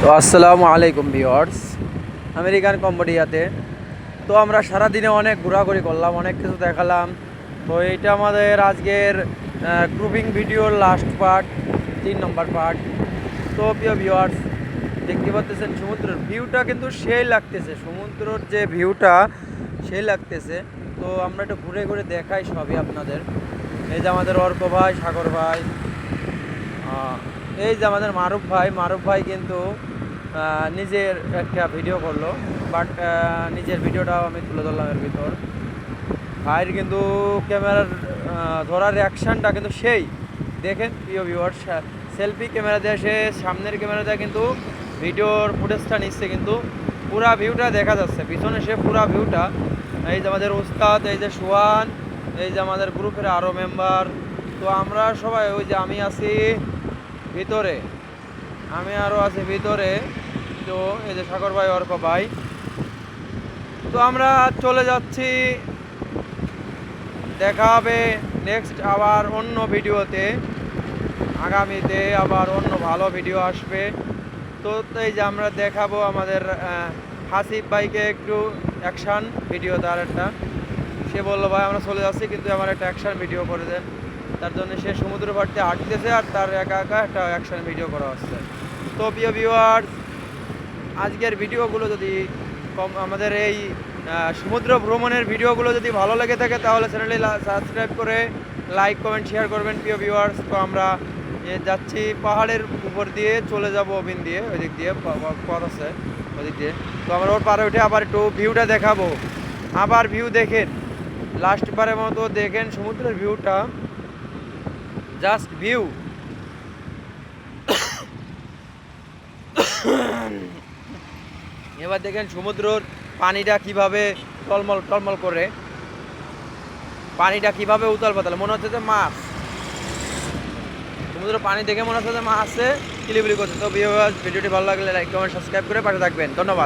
তো আসসালামু আলাইকুম ভিওয়ার্স আমেরিকান কম্বোডিয়াতে। তো আমরা সারাদিনে অনেক ঘোরাঘুরি করলাম, অনেক কিছু দেখালাম। তো এইটা আমাদের আজকের গ্রুপিং ভিডিওর লাস্ট পার্ট তিন নম্বর পার্ট তো প্রিয় ভিওয়ার্স দেখতে পাচ্ছেন সমুদ্রের ভিউটা কিন্তু সেই লাগতেছে, সমুদ্রের যে ভিউটা সেই লাগতেছে। তো আমরা একটু ঘুরে ঘুরে দেখাই সবই আপনাদের। এই যে আমাদের অর্ক ভাই, সাগর ভাই এই যে আমাদের মারুফ ভাই মারুফ ভাই কিন্তু নিজের একটা ভিডিও করল বাট নিজের ভিডিওটাও আমি তুলে ধরলাম এর ভিতর। ভাইয়ের কিন্তু ক্যামেরার ধরার রিয়াকশানটা কিন্তু সেই। দেখেন, প্রিয় ভিউয়ার্স সেলফি ক্যামেরা দিয়ে সে সামনের ক্যামেরা দিয়ে কিন্তু ভিডিওর ফুটেজটা নিচ্ছে কিন্তু। পুরা ভিউটা দেখা যাচ্ছে, পিছনে সে পুরা ভিউটা এই যে আমাদের উস্তাদ, এই যে সোহান এই যে আমাদের গ্রুপের আরও মেম্বার তো আমরা সবাই, ওই যে আমি আছি ভিতরে। আমি আরও আছি ভিতরে। তো এই যে সাগর ভাই, অর্ক ভাই। তো আমরা চলে যাচ্ছি। দেখা হবে নেক্সট আবার অন্য ভিডিওতে। আগামীতে আবার অন্য ভালো ভিডিও আসবে। তো এই যে আমরা দেখাবো আমাদের হাসিফ ভাইকে একটু অ্যাকশান ভিডিও তার একটা। সে বলল, ভাই, আমরা চলে যাচ্ছি, কিন্তু আমার একটা অ্যাকশান ভিডিও করে দেন। তার জন্য সে সমুদ্র পাড়তে হাঁটতেছে আর তার একা একা একটা অ্যাকশন ভিডিও করা হচ্ছে। তো প্রিয় ভিউয়ার্স আজকের ভিডিওগুলো যদি কম আমাদের এই সমুদ্র ভ্রমণের ভিডিওগুলো যদি ভালো লেগে থাকে, তাহলে চ্যানেলটি সাবস্ক্রাইব করে লাইক কমেন্ট শেয়ার করবেন প্রিয় ভিউয়ার্স তো আমরা যাচ্ছি পাহাড়ের উপর দিয়ে, চলে যাব অবিন দিয়ে ওই দিক দিয়ে পথ আছে ওই দিক দিয়ে। তো আমরা ওর পারে উঠে আবার একটু ভিউটা দেখাবো। আবার ভিউ দেখেন। লাস্ট বারের মতো দেখেন সমুদ্রের ভিউটা জাস্ট ভিউ এবার দেখেন সমুদ্রর পানিটা কীভাবে টলমল টলমল করে। পানিটা কীভাবে উতাল পাতাল, মনে হচ্ছে যে মাছ। সমুদ্র পানি দেখে মনে হচ্ছে যে মাছ আছে, কিলিবিলি করছে। তো ভিডিওটি ভালো লাগলে লাইক কমেন্ট সাবস্ক্রাইব করে পাশে থাকবেন। ধন্যবাদ।